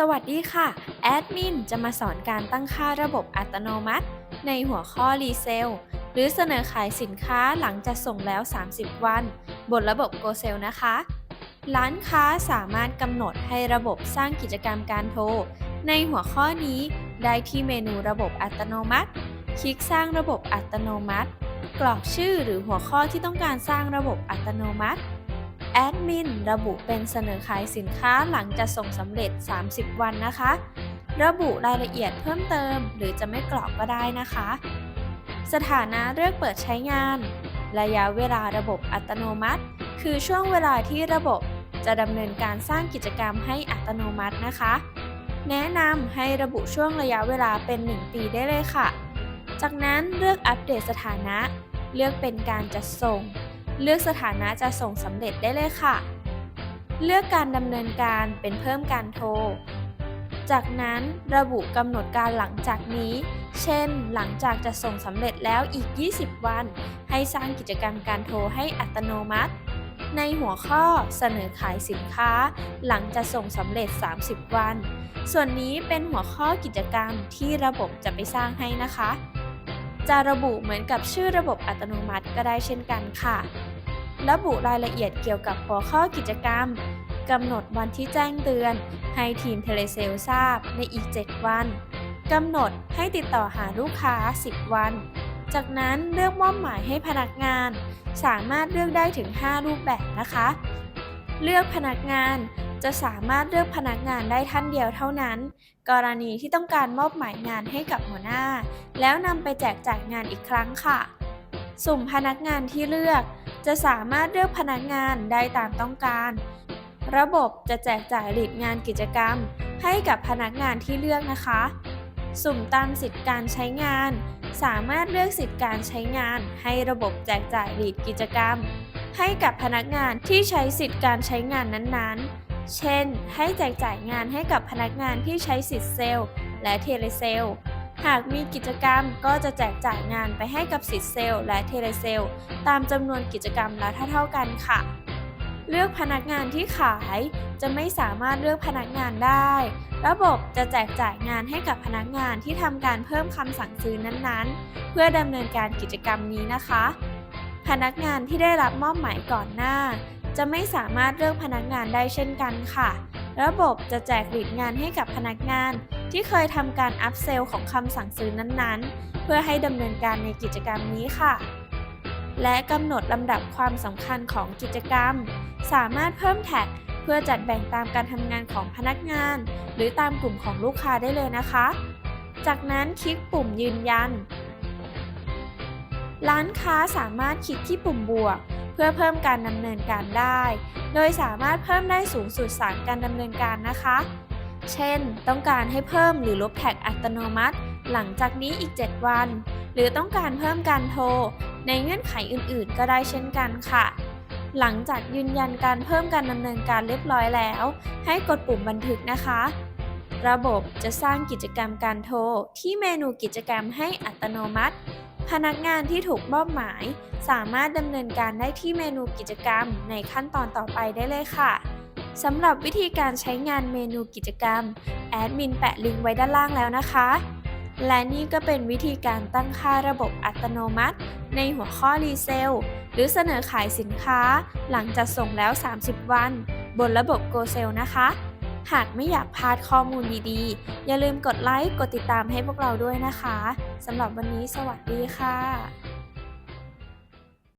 สวัสดีค่ะ แอดมินจะมาสอนการตั้งค่าระบบอัตโนมัติ ในหัวข้อรีเซลหรือเสนอขายสินค้าหลังจากส่งแล้ว 30 วัน บนระบบ Go s e l นะคะ ร้านค้าสามารถกำหนดให้ระบบสร้างกิจกรรมการโทร ในหัวข้อนี้ได้ที่เมนูระบบอัตโนมัติ คลิกสร้างระบบอัตโนมัติ กรอกชื่อหรือหัวข้อที่ต้องการสร้างระบบอัตโนมัติ แอดมินระบุเป็นเสนอขายสินค้าหลังจะส่งสำเร็จ 30 วันนะคะ ระบุรายละเอียดเพิ่มเติม หรือจะไม่กรอกก็ได้นะคะ สถานะเลือกเปิดใช้งาน ระยะเวลาระบบอัตโนมัติ คือช่วงเวลาที่ระบบจะดำเนินการสร้างกิจกรรมให้อัตโนมัตินะคะ แนะนำให้ระบุช่วงระยะเวลาเป็น 1 ปีได้เลยค่ะ จากนั้นเลือกอัปเดตสถานะ เลือกเป็นการจัดส่ง เลือกสถานะจะส่งสำเร็จได้เลยค่ะ เลือกการดำเนินการเป็นเพิ่มการโทร จากนั้นระบุกำหนดการหลังจากนี้ เช่น หลังจากจะส่งสำเร็จแล้วอีก 20 วัน ให้สร้างกิจกรรมการโทรให้อัตโนมัติ ในหัวข้อเสนอขายสินค้า หลังจะส่งสำเร็จ 30 วัน ส่วนนี้เป็นหัวข้อกิจกรรมที่ระบบจะไปสร้างให้นะคะ จะระบุเหมือนกับชื่อระบบอัตโนมัติก็ได้เช่นกันค่ะ ระบุรายละเอียดเกี่ยวกับหัวข้อกิจกรรมกำหนดวันที่แจ้งเตือน ให้ทีมเทเลเซลทราบในอีก 7 วันกำหนดให้ติดต่อหาลูกค้า 10 วัน จากนั้นเลือกมอบหมายให้พนักงาน สามารถเลือกได้ถึง 5 รูปแบบนะคะ เลือกพนักงาน จะสามารถเลือกพนักงานได้ท่านเดียวเท่านั้น กรณีที่ต้องการมอบหมายงานให้กับหัวหน้า แล้วนำไปแจกจ่ายงานอีกครั้งค่ะ สุ่มพนักงานที่เลือก จะสามารถเลือกพนักงานได้ตามต้องการ ระบบจะแจกจ่ายหลีดงานกิจกรรม ให้กับพนักงานที่เลือกนะคะ สุ่มตามสิทธิการใช้งาน สามารถเลือกสิทธิการใช้งาน ให้ระบบแจกจ่ายหลีดกิจกรรม ให้กับพนักงานที่ใช้สิทธิการใช้งานนั้นๆ เช่น ให้แจกจ่ายงานให้กับพนักงานที่ใช้สิทธิ์เซลล์และเทเลเซลล์หากมีกิจกรรมก็จะแจกจ่ายงานไปให้กับสิทธิ์เซลล์และเทเลเซลล์ตามจำนวนกิจกรรมละเท่าๆกันค่ะ เลือกพนักงานที่ขายจะไม่สามารถเลือกพนักงานได้ ระบบจะแจกจ่ายงานให้กับพนักงานที่ทำการเพิ่มคำสั่งซื้อนั้นๆ เพื่อดำเนินการกิจกรรมนี้นะคะ พนักงานที่ได้รับมอบหมายก่อนหน้า จะไม่สามารถเลือกพนักงานได้เช่นกันค่ะ ระบบจะแจกลีดงานให้กับพนักงาน ที่เคยทำการอัพเซลของคำสั่งซื้อนั้นๆ เพื่อให้ดำเนินการในกิจกรรมนี้ค่ะ และกำหนดลำดับความสำคัญของกิจกรรม สามารถเพิ่มแท็กเพื่อจัดแบ่งตามการทำงานของพนักงาน หรือตามกลุ่มของลูกค้าได้เลยนะคะ จากนั้นคลิกปุ่มยืนยัน ร้านค้าสามารถคลิกที่ปุ่มบวก เพื่อเพิ่มการดำเนินการได้ โดยสามารถเพิ่มได้สูงสุด 3 การดำเนินการนะคะ เช่น ต้องการให้เพิ่มหรือลบแท็กอัตโนมัติ หลังจากนี้อีก 7 วัน หรือต้องการเพิ่มการโทร ในเงื่อนไขอื่นๆ ก็ได้เช่นกันค่ะ หลังจากยืนยันการเพิ่มการดำเนินการเรียบร้อยแล้ว ให้กดปุ่มบันทึกนะคะระบบจะสร้างกิจกรรมการโทร ที่เมนูกิจกรรมให้อัตโนมัติ พนักงานที่ถูกมอบหมาย สามารถดำเนินการได้ที่เมนูกิจกรรมในขั้นตอนต่อไปได้เลยค่ะสำหรับวิธีการใช้งานเมนูกิจกรรม แอดมินแปะลิงก์ไว้ด้านล่างแล้วนะคะ และนี่ก็เป็นวิธีการตั้งค่าระบบอัตโนมัติ ในหัวข้อรีเซล หรือเสนอขายสินค้า หลังจากส่งแล้ว 30 วัน บนระบบ Go s e l นะคะ หากไม่อยากพลาดข้อมูลดีๆ อย่าลืมกดไลค์ กดติดตามให้พวกเราด้วยนะคะ สำหรับวันนี้สวัสดีค่ะ